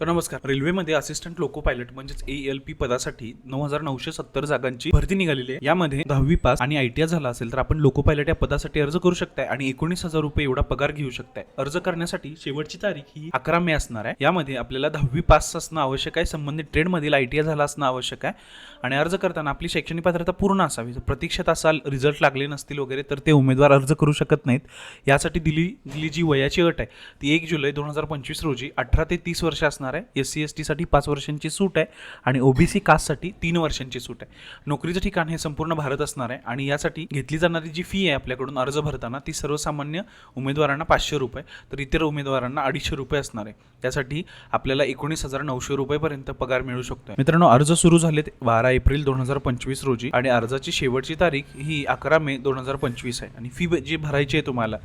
तर नमस्कार. रेल्वेमध्ये असिस्टंट लोको पायलट म्हणजेच ए एल पी पदासाठी नऊ हजार नऊशे सत्तर जागांची भरती निघालेली आहे. यामध्ये दहावी पास आणि आयटीआय झाला असेल तर आपण लोको पायलट या पदासाठी अर्ज करू शकताय आणि एकोणीस हजार रुपये एवढा पगार घेऊ शकताय. अर्ज करण्यासाठी शेवटची तारीख ही अकरा मे असणार आहे. यामध्ये आपल्याला दहावी पास असणं आवश्यक आहे संबंधित ट्रेडमधील आयटीआय झाला असणं आवश्यक आहे. आणि अर्ज करताना आपली शैक्षणिक पात्रता पूर्ण असावी. जर प्रतीक्षेत असाल रिझल्ट लागले नसतील वगैरे तर ते उमेदवार अर्ज करू शकत नाहीत. यासाठी दिली दिली जी वयाची अट आहे ती एक जुलै दोन हजार पंचवीस रोजी अठरा ते तीस वर्ष असणार आहे. एस सी एस टीसाठी पाच वर्षांची सूट आहे आणि ओबीसी कास्टसाठी तीन वर्षांची सूट आहे. नोकरीचं ठिकाण हे संपूर्ण भारत असणार आहे आणि यासाठी घेतली जाणारी जी फी आहे आपल्याकडून अर्ज भरताना ती सर्वसामान्य उमेदवारांना पाचशे रुपये तर इतर उमेदवारांना अडीचशे रुपये असणार आहे. त्यासाठी आपल्याला एकोणीस हजार नऊशे रुपयेपर्यंत पगार मिळू शकतो मित्रांनो अर्ज सुरू झालेत बारा एप्रिल दोन हजार पंचवीस रोजी आणि अर्जाची शेवटची तारीख ही अकरा मे दोन हजार पंचवीस आहे. आणि फी जी भरायची आहे तुम्हाला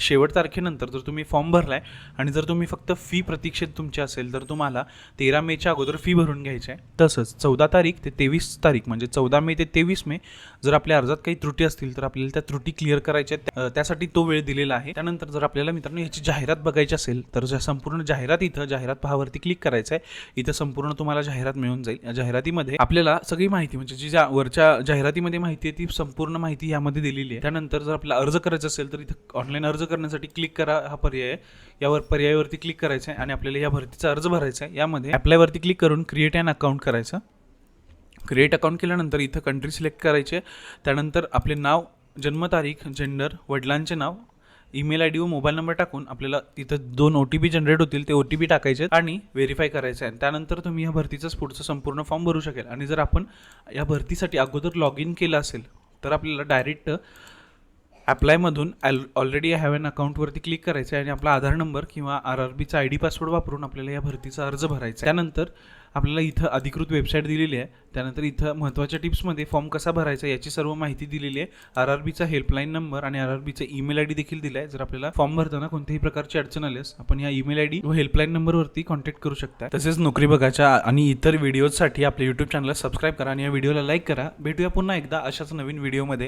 शेवट तारखेनंतर जर तुम्ही फॉर्म भरलाय आणि जर तुम्ही फक्त फी प्रतीक्षेत तुमची असेल तर तुम्हाला तेरा मेच्या अगोदर फी भरून घ्यायची आहे तसंच चौदा तारीख ते तेवीस तारीख म्हणजे चौदा मे ते तेवीस मे जर आपल्या अर्जात काही त्रुटी असतील तर आपल्याला त्या त्रुटी क्लिअर करायच्या आहेत. त्यासाठी तो वेळ दिलेला आहे. त्यानंतर जर आपल्याला मित्रांनो याची जाहिरात बघायची असेल तर ज्या संपूर्ण जाहिरात इथं जाहिरात पहावरती क्लिक करायचं आहे इथं संपूर्ण तुम्हाला जाहिरात मिळून जाईल. या जाहिरातीमध्ये आपल्याला सगळी माहिती म्हणजे जी ज्या वरच्या जाहिरातीमध्ये माहिती आहे ती संपूर्ण माहिती यामध्ये दिलेली आहे. त्यानंतर जर आपला अर्ज करायचा असेल तर इथं ऑनलाईन अर्ज करण्यासाठी क्लिक करा हा पर्याय आहे. यावर पर्यायावरती क्लिक करायचं आहे आणि आपल्याला या भरतीचा अर्ज भरायचा आहे. यामध्ये ॲप्लायवरती क्लिक करून क्रिएट अँड अकाउंट करायचं. क्रिएट अकाउंट केल्यानंतर इथं कंट्री सिलेक्ट करायचे. त्यानंतर आपले नाव जन्मतारीख जेंडर वडिलांचे नाव ईमेल आय डी व मोबाईल नंबर टाकून आपल्याला इथं दोन ओ टी पी जनरेट होतील. ते ओ टी पी टाकायचे आणि व्हेरीफाय करायचं आहे. त्यानंतर तुम्ही या भरतीचाच पुढचं संपूर्ण फॉर्म भरू शकेल. आणि जर आपण या भरतीसाठी अगोदर लॉग इन केलं असेल तर आपल्याला डायरेक्ट ॲप्लायमधून ॲल ऑलरेडी हॅव अन अकाउंटवरती क्लिक करायचं आहे आणि आपला आधार नंबर किंवा आर आर बीचा आय डी पासवर्ड वापरून आपल्याला या भरतीचा अर्ज भरायचा त्यानंतर आपल्याला इथं अधिकृत वेबसाईट दिलेली आहे. त्यानंतर इथं महत्त्वाच्या टिप्समध्ये फॉर्म कसा भरायचा याची सर्व माहिती दिलेली आहे. आर आर बीचा हेल्पलाईन नंबर आणि आर आर बीचा ईमेल आय डी देखील दिला आहे. जर आपल्याला फॉर्म भरताना कोणत्याही प्रकारची अडचण आल्यास आपण या ईमेल आय डी व हेल्पलाईन नंबरवरती कॉन्टॅक्ट करू शकता. तसेच नोकरी बघायच्या आणि इतर व्हिडिओजसाठी आपल्या यूट्यूब चॅनलला सबस्क्राईब करा आणि या व्हिडिओला लाईक करा. भेटूया पुन्हा एकदा अशाच नवीन व्हिडिओमध्ये